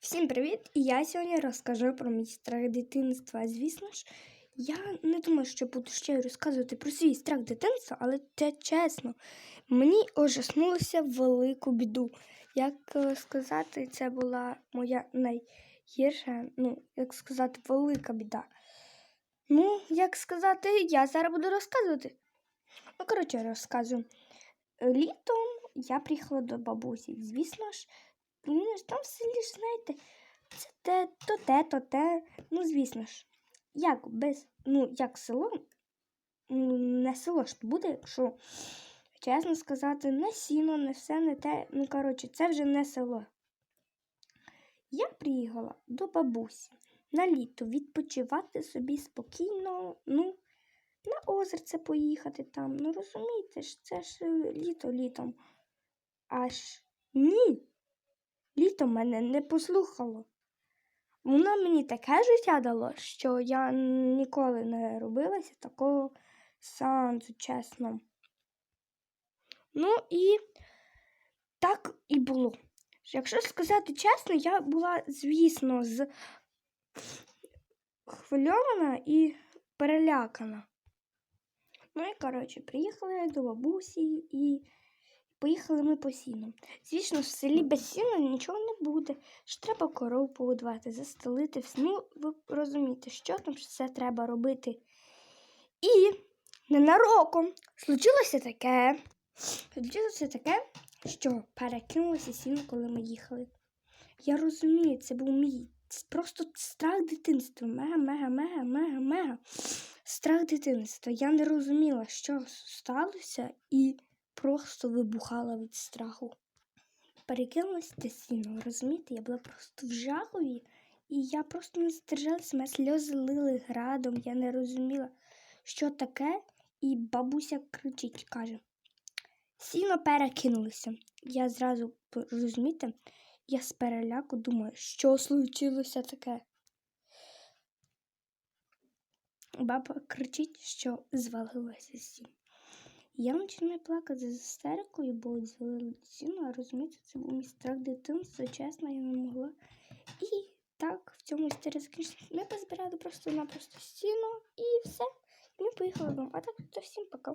Всім привіт! І я сьогодні розкажу про мій страх дитинства. Звісно ж, я не думаю, що буду ще розказувати про свій страх дитинства, але це чесно. Мені ожаснулося велику біду. Як е, сказати, це була моя найгірша, ну, як сказати, велика біда. Ну, як сказати, я зараз буду розказувати. Ну, коротше, розказую. Літом я приїхала до бабусі. Звісно ж, Ну, там в ж, знаєте, це те, то те, то те. Ну, звісно ж, як без, ну, як село, ну, не село ж буде, якщо, чесно сказати, не сіно, не все, не те. Ну, коротше, це вже не село. Я приїхала до бабусі на літо відпочивати собі спокійно, ну, на озерце поїхати там. Ну, розумієте ж, це ж е, літо літом. Аж ні літо мене не послухало. Воно мені таке життя дало, що я ніколи не робилася такого сеансу, чесно. Ну і так і було. Якщо сказати чесно, я була, звісно, з хвильована і перелякана. Ну і коротше, приїхала я до бабусі і Поїхали ми по сіну. Звісно, в селі без сіна нічого не буде. Ж треба корову погодувати, застелити. Ну, ви розумієте, що там все треба робити. І ненароком случилося таке. Случилося таке, що перекинулося сіно, коли ми їхали. Я розумію, це був мій просто страх дитинства. Мега, мега, мега, мега, мега. Страх дитинства. Я не розуміла, що сталося, і просто вибухала від страху. Перекинулася те сіно, розумієте, я була просто в жахові, і я просто не здержалася, мене сльози лили градом, я не розуміла, що таке, і бабуся кричить, каже. Сіно перекинулося. Я зразу, розумієте, я з переляку думаю, що случилося таке. Баба кричить, що звалилося сіно. Я починаю плакати з істерикою, бо дзвонила дитину, а розумієте, це був мій страх дитинства, чесно, я не могла. І так, в цьому істері закінчилася. Ми позбирали просто-напросто стіну і все. Ми поїхали вам. А так, то всім пока.